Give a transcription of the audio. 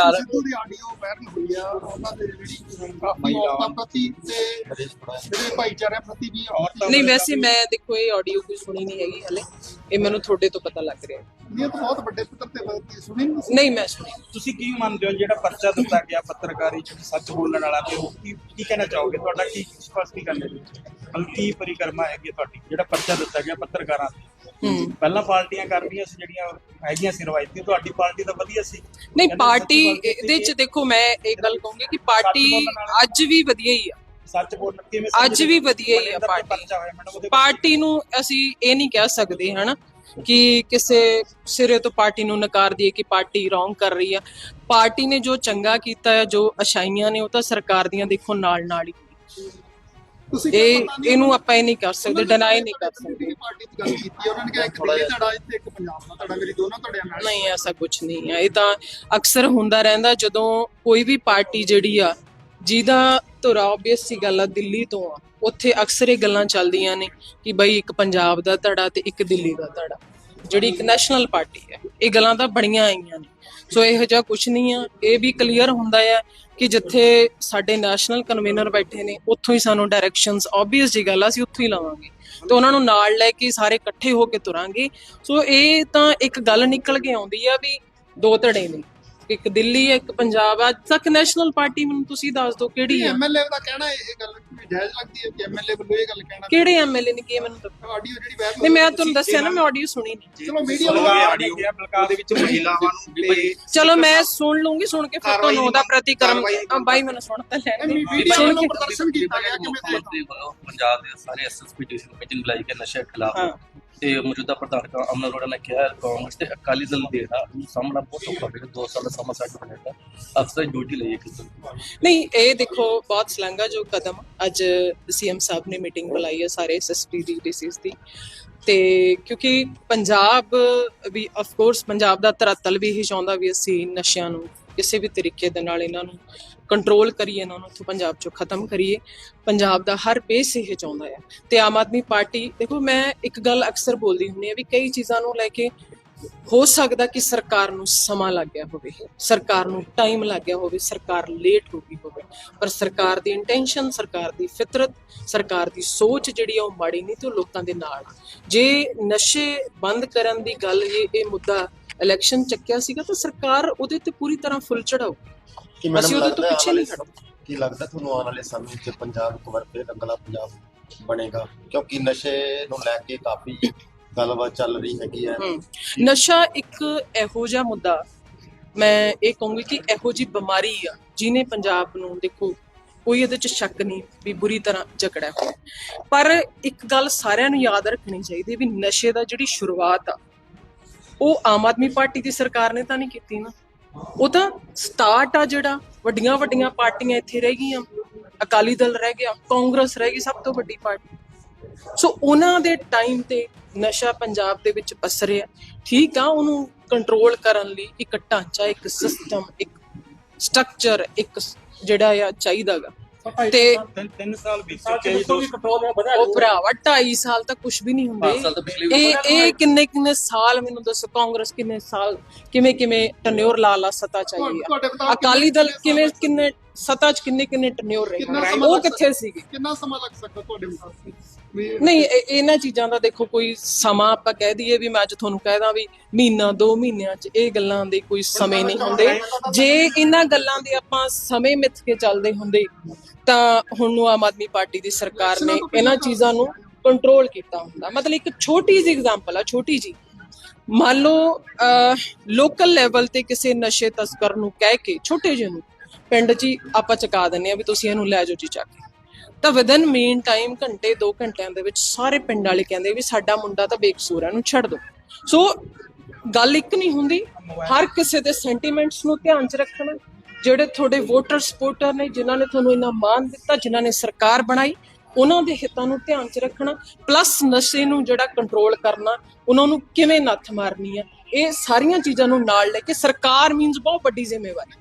ਸਰਕਾਰ। ਸਿੱਧੂ ਦੀ audio viral ਹੋਈ ਆ ਉਹਨਾਂ ਦੇ ਜਿਹੜੀ ਕਾਫੀ ਔਰਤਾਂ ਪ੍ਰਤੀ ਤੇ ਜਿਹੜੇ ਭਾਈਚਾਰੇ ਪ੍ਰਤੀ ਵੀ ਔਰਤਾਂ ਨਹੀਂ ਵੈਸੇ ਮੈਂ ਦੇਖੋ ਇਹ ਆਡੀਓ ਕੋਈ ਸੁਣੀ ਨਹੀਂ ਹੈਗੀ ਹਲੇ। ਇਹ ਮੈਨੂੰ ਤੁਹਾਡੇ ਤੋਂ ਪਤਾ ਲੱਗ ਰਿਹਾ ਇਹ ਤਾਂ ਬਹੁਤ ਵੱਡੇ ਪੱਧਰ ਤੇ ਵਰਤੀ ਸੁਣੀ ਨੀ ਤੁਸੀਂ? ਨਹੀਂ ਮੈਂ ਸੁਣੀ ਤੁਸੀਂ ਕੀ ਮੰਨਦੇ ਹੋ ਜਿਹੜਾ ਪਰਚਾ ਦਿੱਤਾ ਗਿਆ ਪੱਤਰਕਾਰੀ ਚ ਸੱਚ ਬੋਲਣ ਵਾਲਾ ਤੇ ਉਹ ਕੀ ਕੀ ਕਹਿਣਾ ਚਾਹੋਗੇ? ਤੁਹਾਡਾ ਕੀ ਸਪਸ਼ਟੀਕਰਨ ਹੈ ਮਤਲਬ ਕੀ ਪਰਿਕਰਮਾ ਹੈਗੀ ਤੁਹਾਡੀ ਜਿਹੜਾ ਪਰਚਾ ਦਿੱਤਾ ਗਿਆ ਪੱਤਰਕਾਰਾਂ ਤੇ। ਹੂੰ। ਪਹਿਲਾਂ ਪਾਰਟੀਆਂ ਕਰਦੀਆਂ ਸੀ ਜਿਹੜੀਆਂ ਹੈਗੀਆਂ ਸੀ ਰਵਾਇਤੀ। ਤੁਹਾਡੀ ਪਾਰਟੀ ਤਾਂ ਵਧੀਆ ਸੀ। ਨਹੀਂ ਪਾਰਟੀ ਇਹਦੇ ਚ ਦੇਖੋ ਮੈਂ ਇਹ ਗੱਲ ਕਹੂੰਗੀ ਕਿ ਪਾਰਟੀ ਅੱਜ ਵੀ ਵਧੀਆ ਹੀ ਆ। ਸੱਚ ਬੋਲਣ ਕਿਵੇਂ ਅੱਜ ਵੀ ਵਧੀਆ ਹੀ ਆ ਪਾਰਟੀ। ਪਾਰਟੀ ਨੂੰ ਅਸੀਂ ਇਹ ਨਹੀਂ ਕਹਿ ਸਕਦੇ ਹਨਾ ਕਿ ਕਿਸੇ ਸਿਰੇ ਤੋਂ ਪਾਰਟੀ ਨੂੰ ਨਕਾਰ ਦਈਏ ਕਿ ਪਾਰਟੀ ਰੋਂਗ ਕਰ ਰਹੀ ਆ। ਪਾਰਟੀ ਨੇ ਜੋ ਚੰਗਾ ਕੀਤਾ ਹੈ ਜੋ ਅਸ਼ਾਈਆਂ ਨੇ ਉਹ ਤਾਂ ਸਰਕਾਰ ਦੀਆਂ ਦੇਖੋ ਨਾਲ ਨਾਲ ਹੀ। ਤੁਸੀਂ ਇਹ ਇਹਨੂੰ ਆਪਾਂ ਇਹ ਨਹੀਂ ਕਰ ਸਕਦੇ ਡਿਨਾਈ ਨਹੀਂ ਕਰ ਸਕਦੇ। ਪਾਰਟੀ ਦੀ ਗੱਲ ਕੀਤੀ ਆ, ਉਹਨਾਂ ਨੇ ਕਿਹਾ ਇੱਕ ਦਿੱਲੀ ਧੜਾ ਇੱਥੇ ਇੱਕ ਪੰਜਾਬ ਦਾ ਧੜਾ ਮੇਰੀ ਦੋਨਾਂ ਧੜਿਆਂ ਨਾਲ। ਨਹੀਂ ਐਸਾ ਕੁਝ ਨਹੀਂ ਹੈ। ਇਹ ਤਾਂ ਅਕਸਰ ਹੁੰਦਾ ਰਹਿੰਦਾ ਜਦੋਂ ਕੋਈ ਵੀ ਪਾਰਟੀ ਜਿਹੜੀ ਆ ਜਿਹਦਾ ਧੁਰਾ ਆਬਵੀਅਸ ਸੀ ਗੱਲ ਆ ਦਿੱਲੀ ਤੋਂ ਆ ਉੱਥੇ ਅਕਸਰ ਇਹ ਗੱਲਾਂ ਚੱਲਦੀਆਂ ਨੇ ਕਿ ਬਈ ਇੱਕ ਪੰਜਾਬ ਦਾ ਧੜਾ ਤੇ ਇੱਕ ਦਿੱਲੀ ਦਾ ਧੜਾ। ਜਿਹੜੀ ਇੱਕ ਨੈਸ਼ਨਲ ਪਾਰਟੀ ਹੈ, ਇਹ ਗੱਲਾਂ ਤਾਂ ਬੜੀਆਂ ਆਈਆਂ ਨੇ। ਸੋ ਇਹੋ ਜਿਹਾ ਕੁਝ ਨਹੀਂ ਆ। ਇਹ ਵੀ ਕਲੀਅਰ ਹੁੰਦਾ ਆ ਕਿ ਜਿੱਥੇ ਸਾਡੇ ਨੈਸ਼ਨਲ ਕਨਵੀਨਰ ਬੈਠੇ ਨੇ, ਉੱਥੋਂ ਹੀ ਸਾਨੂੰ ਡਾਇਰੈਕਸ਼ਨਸ ਆਬਵੀਅਸ ਜੀ ਗੱਲ ਆ, ਅਸੀਂ ਉੱਥੋਂ ਹੀ ਲਵਾਂਗੇ। ਤੇ ਉਹਨਾਂ ਨੂੰ ਨਾਲ ਲੈ ਕੇ ਸਾਰੇ ਇਕੱਠੇ ਹੋ ਕੇ ਤੁਰਾਂਗੇ। ਸੋ ਇਹ ਤਾਂ ਇੱਕ ਗੱਲ ਨਿਕਲ ਕੇ ਆਉਂਦੀ ਆ ਵੀ ਦੋ ਧੜੇ ਨੇ। ਇੱਕ ਦਿੱਲੀ ਹੈ ਇੱਕ ਪੰਜਾਬ। ਆ ਅੱਜ ਤੱਕ ਨੈਸ਼ਨਲ ਪਾਰਟੀ ਮੈਨੂੰ ਤੁਸੀਂ ਦੱਸ ਦਿਓ ਕਿਹੜੀ ਆ? ਐਮਐਲਏ ਦਾ ਕਹਿਣਾ ਇਹ ਗੱਲ ਜਾਇਜ਼ ਲੱਗਦੀ ਹੈ ਕਿ ਐਮਐਲਏ ਵੱਲੋਂ ਇਹ ਗੱਲ ਕਹਿਣਾ ਕਿਹੜੇ ਐਮਐਲਏ ਨੇ ਕੀ ਮੈਨੂੰ ਦੱਸੋ? ਆਡੀਓ ਜਿਹੜੀ ਵਾਇਰਲ ਨਹੀਂ ਮੈਂ ਤੁਹਾਨੂੰ ਦੱਸਿਆ ਨਾ ਮੈਂ ਆਡੀਓ ਸੁਣੀ ਨਹੀਂ। ਚਲੋ ਮੀਡੀਆ ਆਡੀਓ। ਗਿਆ ਬਲਕਾ ਦੇ ਵਿੱਚ ਮਹਿਲਾਵਾਂ ਨੂੰ ਤੇ ਚਲੋ ਮੈਂ ਸੁਣ ਲੂੰਗੀ ਸੁਣ ਕੇ ਫਿਰ ਤੁਹਾਨੂੰ ਉਹਦਾ ਪ੍ਰਤੀਕਰਮ ਬਾਈ ਮੈਨੂੰ ਸੁਣ ਤਾਂ ਲੈਣ ਦੇ ਸੁਣ ਕੇ ਪ੍ਰਦਰਸ਼ਨ ਕੀਤਾ ਗਿਆ ਮੰਤਰੀ ਵੱਲੋਂ ਪੰਜਾਬ ਦੇ ਸਾਰੇ ਐਸਐਸਪੀ ਡੀ ਮੀਟਿੰਗ ਬੁਲਾਈ ਕੇ ਨਸ਼ੇ ਖਿਲਾਫ। ਤੇ ਮੌਜੂਦਾ ਪ੍ਰਧਾਨ ਕ- ਅਮਨ ਅਰੋੜਾ ਨੇ ਕਿਹਾ ਕਾਂਗਰਸ ਤੇ ਅਕਾਲੀ ਦਲ ਦੇ ਦਾ ਸਾਹਮਣਾ ਬਹੁਤ ਔਖਾ ਹੋਵੇਗਾ ਦੋ ਸਾਲ ਦਾ ਸਮਾਂ ਸਾਡੇ ਬਣੇਗਾ ਅਫਸਰ ਡਿਊਟੀ ਲਈ ਇੱਕ ਨਹੀਂ, ਇਹ ਦੇਖੋ, ਬਹੁਤ ਸਲੰਗਾ ਜੋ ਕਦਮ ਅੱਜ ਸੀਐਮ ਸਾਹਿਬ ਨੇ ਮੀਟਿੰਗ ਬੁਲਾਈ ਹੈ ਸਾਰੇ ਐਸਐਸਪੀ ਦੀ, ਡੀਸੀਸ ਦੀ। ਤੇ ਕਿਉਂਕਿ ਪੰਜਾਬ ਵੀ ਆਫ ਕੋਰਸ ਪੰਜਾਬ ਦਾ ਧਰਾਤਲ ਵੀ ਇਹੀ ਚਾਹੁੰਦਾ ਵੀ ਅਸੀਂ ਨਸ਼ਿਆਂ ਨੂੰ ਕਿਸੇ ਵੀ ਤਰੀਕੇ ਦੇ ਨਾਲ ਇਹਨਾਂ ਨੂੰ ਕੰਟਰੋਲ ਕਰੀਏ ਇਹਨਾਂ ਨੂੰ ਇੱਥੋਂ ਪੰਜਾਬ ਚੋਂ ਖਤਮ ਕਰੀਏ। ਪੰਜਾਬ ਦਾ ਹਰ ਬੇਸ ਇਹ ਚਾਹੁੰਦਾ ਹੈ ਤੇ ਆਮ ਆਦਮੀ ਪਾਰਟੀ, ਦੇਖੋ ਮੈਂ ਇੱਕ ਗੱਲ ਅਕਸਰ ਬੋਲਦੀ ਹੁੰਦੀ ਹਾਂ ਵੀ ਕਈ ਚੀਜ਼ਾਂ ਨੂੰ ਲੈ ਕੇ ਹੋ ਸਕਦਾ ਕਿ ਸਰਕਾਰ ਨੂੰ ਸਮਾਂ ਲੱਗ ਗਿਆ ਹੋਵੇ। ਸਰਕਾਰ ਨੂੰ ਟਾਈਮ ਲੱਗ ਗਿਆ ਹੋਵੇ, ਸਰਕਾਰ ਲੇਟ ਹੋ ਗਈ ਹੋਵੇ। ਪਰ ਸਰਕਾਰ ਦੀ ਇੰਟੈਂਸ਼ਨ ਸਰਕਾਰ ਦੀ ਫਿਤਰਤ, ਸਰਕਾਰ ਦੀ ਸੋਚ ਜਿਹੜੀ ਆ ਉਹ ਮਾੜੀ ਨਹੀਂ ਤੇ ਉਹ ਲੋਕਾਂ ਦੇ ਨਾਲ ਜੇ ਨਸ਼ੇ ਬੰਦ ਕਰਨ ਦੀ ਗੱਲ ਇਹ ਇਹ ਮੁੱਦਾ ਇਲੈਕਸ਼ਨ ਚੱਕਿਆ ਸੀਗਾ ਤਾਂ ਸਰਕਾਰ ਉਹਦੇ ਤੇ ਪੂਰੀ ਤਰ੍ਹਾਂ ਫੁੱਲ ਚੜਾਓ ਕੀ ਅਸੀਂ ਉਹਦੇ ਤੋਂ ਪਿੱਛੇ ਨਹੀਂ ਵਾਲੇ- ਕੀ ਲੱਗਦਾ ਤੁਹਾਨੂੰ ਆਉਣ ਵਾਲੇ ਸਮੇਂ 'ਚ ਪੰਜਾਬ ਇੱਕ ਵਾਰ ਫਿਰ ਰੰਗਲਾ ਪੰਜਾਬ ਬਣੇਗਾ? ਕਿਉਂਕਿ ਨਸ਼ੇ ਨੂੰ ਲੈ ਕੇ ਕਾਫੀ ਗੱਲਬਾਤ ਚੱਲ ਰਹੀ ਹੈਗੀ ਹੈ। ਨਸ਼ਾ ਇੱਕ ਇਹੋ ਜਿਹਾ ਮੁੱਦਾ ਮੈਂ ਇਹ ਕਹੂੰਗੀ ਕਿ ਇਹੋ ਜੀ ਬਿਮਾਰੀ ਆ ਜਿਹਨੇ ਪੰਜਾਬ ਨੂੰ ਦੇਖੋ ਕੋਈ ਇਹਦੇ ਚ ਸ਼ੱਕ ਨਹੀਂ ਵੀ ਬੁਰੀ ਤਰ੍ਹਾਂ ਜਕੜਿਆ ਹੋਇਆ। ਪਰ ਇੱਕ ਗੱਲ ਸਾਰਿਆਂ ਨੂੰ ਯਾਦ ਰੱਖਣੀ ਚਾਹੀਦੀ ਵੀ ਨਸ਼ੇ ਦਾ ਜਿਹੜੀ ਸ਼ੁਰੂਆਤ ਆ ਉਹ ਆਮ ਆਦਮੀ ਪਾਰਟੀ ਦੀ ਸਰਕਾਰ ਨੇ ਤਾਂ ਨਹੀਂ ਕੀਤੀ ਨਾ। ਉਹ ਤਾਂ ਸਟਾਰਟ ਆ ਜਿਹੜਾ, ਵੱਡੀਆਂ ਵੱਡੀਆਂ ਪਾਰਟੀਆਂ ਇੱਥੇ ਰਹਿ ਗਈਆਂ। ਅਕਾਲੀ ਦਲ ਰਹਿ ਗਿਆ, ਕਾਂਗਰਸ ਰਹਿ ਗਈ, ਸਭ ਤੋਂ ਵੱਡੀ ਪਾਰਟੀ। ਸੋ ਉਹਨਾਂ ਦੇ ਟਾਈਮ ਤੇ ਨਸ਼ਾ ਪੰਜਾਬ ਦੇ ਵਿੱਚ ਪਸਰਿਆ ਠੀਕ ਆ, ਉਹਨੂੰ ਕੰਟਰੋਲ ਕਰਨ ਲਈ ਇੱਕ ਢਾਂਚਾ, ਇੱਕ ਸਿਸਟਮ ਇੱਕ ਸਟਰਕਚਰ ਇੱਕ ਜਿਹੜਾ ਆ ਚਾਹੀਦਾਗਾ। ਤੇ ਤਿੰਨ ਤਿੰਨ ਸਾਲ ਬੀਤ ਚੁੱਕੇ ਜੀ ਦੋ ਉਹ ਭਰਾਵਾ 2.5 ਸਾਲ ਤੱਕ ਕੁਝ ਵੀ ਨਹੀਂ ਸਾਲ ਹੁੰਦੇ ਤਾਂ ਪਿਛਲੇ ਵੀ ਇਹ ਇਹ ਕਿੰਨੇ ਕਿੰਨੇ ਸਾਲ ਮੈਨੂੰ ਦੱਸੋ ਕਾਂਗਰਸ ਕਿੰਨੇ ਸਾਲ ਕਿਵੇਂ ਕਿਵੇਂ ਟਨਿਓਰ ਲਾ ਲਾ ਸਤਾ ਚਾਹੀਏ ਅਕਾਲੀ ਦਲ ਕਿਵੇਂ ਕਿੰਨੇ ਸਤਾ ਚ ਕਿੰਨੇ ਕਿੰਨੇ ਟਨਿਓਰ ਰਹੇ? ਉਹ ਕਿੱਥੇ ਸੀਗੇ? ਕਿੰਨਾ ਸਮਾਂ ਲੱਗ ਸਕਦਾ ਤੁਹਾਡੇ ਮੁਤਾਬਕ ਵੀ ਨਹੀਂ, ਇਹ- ਇਹਨਾਂ ਚੀਜ਼ਾਂ ਦਾ ਦੇਖੋ ਕੋਈ ਸਮਾਂ ਆਪਾਂ ਕਹਿ ਦਈਏ ਵੀ ਮੈਂ ਅੱਜ ਤੁਹਾਨੂੰ ਕਹਿਦਾ ਵੀ ਮਹੀਨਾ, ਦੋ ਮਹੀਨਿਆਂ ਚ ਇਹ ਗੱਲਾਂ ਦੇ ਕੋਈ ਸਮੇਂ ਨਹੀਂ ਹੁੰਦੇ। ਜੇ ਇਹਨਾਂ ਗੱਲਾਂ ਦੇ ਆਪਾਂ ਸਮੇਂ ਮਿੱਥ ਕੇ ਚੱਲਦੇ ਹੁੰਦੇ, ਤਾਂ ਹੁਣ ਨੂੰ ਆਮ ਆਦਮੀ ਪਾਰਟੀ ਦੀ ਸਰਕਾਰ ਨੇ ਇਹਨਾਂ ਚੀਜ਼ਾਂ ਨੂੰ ਕੰਟਰੋਲ ਕੀਤਾ ਹੁੰਦਾ। ਮਤਲਬ ਇੱਕ ਛੋਟੀ ਜਿਹੀ ਐਗਜ਼ਾਮਪਲ ਆ, ਛੋਟੀ ਜੀ ਮੰਨ ਲਓ ਲੋਕਲ ਲੈਵਲ ਤੇ ਕਿਸੇ ਨਸ਼ੇ ਤਸਕਰ ਨੂੰ ਕਹਿ ਕੇ, ਛੋਟੇ ਜਿਹੇ ਨੂੰ, ਪਿੰਡ 'ਚ ਹੀ ਆਪਾਂ ਚਕਾ ਦਿੰਨੇ ਆ ਵੀ ਤੁਸੀਂ ਇਹਨੂੰ ਲੈ ਜਾਓ ਜੀ ਚੱਕ ਕੇ। ਤਾਂ ਵਿਦਨ ਮੇਨ ਟਾਈਮ ਘੰਟੇ 2 ਘੰਟਿਆਂ ਦੇ ਵਿੱਚ ਸਾਰੇ ਪਿੰਡ ਵਾਲੇ ਕਹਿੰਦੇ ਵੀ ਸਾਡਾ ਮੁੰਡਾ ਤਾਂ ਬੇਕਸੂਰ ਹੈ, ਇਹਨੂੰ ਛੱਡ ਦਿਓ ਸੋ ਗੱਲ ਇੱਕ ਨਹੀਂ ਹੁੰਦੀ, ਹਰ ਕਿਸੇ ਦੇ ਸੈਂਟੀਮੈਂਟਸ ਨੂੰ ਧਿਆਨ 'ਚ ਰੱਖਣਾ, ਜਿਹੜੇ ਤੁਹਾਡੇ ਵੋਟਰ ਸਪੋਰਟਰ ਨੇ, ਜਿਨ੍ਹਾਂ ਨੇ ਤੁਹਾਨੂੰ ਇੰਨਾ ਮਾਣ ਦਿੱਤਾ, ਜਿਨ੍ਹਾਂ ਨੇ ਸਰਕਾਰ ਬਣਾਈ, ਉਹਨਾਂ ਦੇ ਹਿੱਤਾਂ ਨੂੰ ਧਿਆਨ 'ਚ ਰੱਖਣਾ ਪਲੱਸ ਨਸ਼ੇ ਨੂੰ ਜਿਹੜਾ ਕੰਟਰੋਲ ਕਰਨਾ, ਉਹਨਾਂ ਨੂੰ ਕਿਵੇਂ ਨੱਥ ਮਾਰਨੀ ਹੈ, ਇਹ ਸਾਰੀਆਂ ਚੀਜ਼ਾਂ ਨੂੰ ਨਾਲ ਲੈ ਕੇ ਸਰਕਾਰ ਮੀਨਸ ਬਹੁਤ ਵੱਡੀ ਜ਼ਿੰਮੇਵਾਰੀ